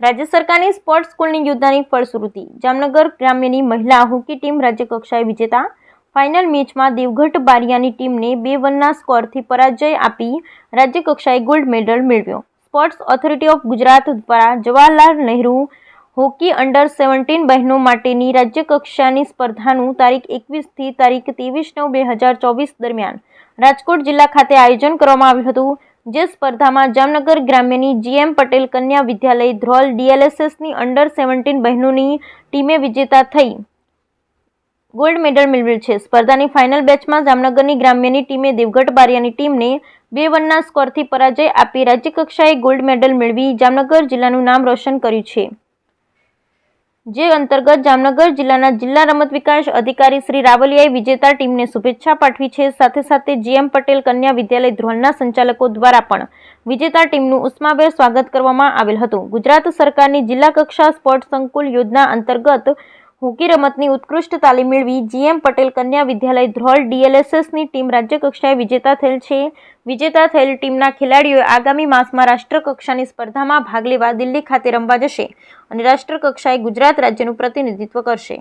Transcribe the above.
રાજ્ય સરકારની સ્પોર્ટ્સ સ્કૂલની યુદ્ધાની ફળશ્રુતિ. જામનગર ગ્રામ્યની મહિલા હોકી ટીમ રાજ્યકક્ષાએ વિજેતા. ફાઇનલ મેચમાં દેવગઢ બારિયાની ટીમને બે વનના સ્કોરથી પરાજય આપી રાજ્યકક્ષાએ ગોલ્ડ મેડલ મેળવ્યો. સ્પોર્ટ્સ ઓથોરિટી ઓફ ગુજરાત દ્વારા Jawaharlal Nehru hockey under seventeen બહેનો માટેની રાજ્યકક્ષાની સ્પર્ધાનું તારીખ એકવીસથી તારીખ ત્રેવીસ નવ બે હજાર ચોવીસ દરમિયાન રાજકોટ જિલ્લા ખાતે આયોજન કરવામાં આવ્યું હતું. જે સ્પર્ધામાં જામનગર ગ્રામ્યની જીએમ પટેલ કન્યા વિદ્યાલય ધ્રોલ ડીએલએસએસની અંડર સેવન્ટીન બહેનોની ટીમે વિજેતા થઈ. ગોલ્ડ મેડલ મેળવેલ છે. સ્પર્ધાની ફાઇનલ બેચમાં જામનગરની ગ્રામ્યની ટીમે દેવગઢ બારિયાની ટીમને બે વનના સ્કોરથી પરાજય આપી રાજ્યકક્ષાએ ગોલ્ડ મેડલ મેળવી જામનગર જિલ્લાનું નામ રોશન કર્યું છે. જે અંતર્ગત જામનગર જિલ્લાના જિલ્લા રમત વિકાસ અધિકારી શ્રી રાવલિયાએ વિજેતા ટીમને શુભેચ્છા પાઠવી છે. સાથે સાથે જીએમ પટેલ કન્યા વિદ્યાલય ધ્રોલના સંચાલકો દ્વારા પણ વિજેતા ટીમનું ઉષ્માભેર સ્વાગત કરવામાં આવેલ હતું. ગુજરાત સરકારની જિલ્લા કક્ષા સ્પોર્ટ્સ સંકુલ યોજના અંતર્ગત હોકી રમતની ઉત્કૃષ્ટ તાલીમ મેળવી જીએમ પટેલ કન્યા વિદ્યાલય ધ્રોલ ડીએલએસએસની ટીમ રાજ્યકક્ષાએ વિજેતા થયેલ છે. વિજેતા થયેલ ટીમના ખેલાડીઓએ આગામી માસમાં રાષ્ટ્રકક્ષાની સ્પર્ધામાં ભાગ લેવા દિલ્હી ખાતે રમવા જશે અને રાષ્ટ્રકક્ષાએ ગુજરાત રાજ્યનું પ્રતિનિધિત્વ કરશે.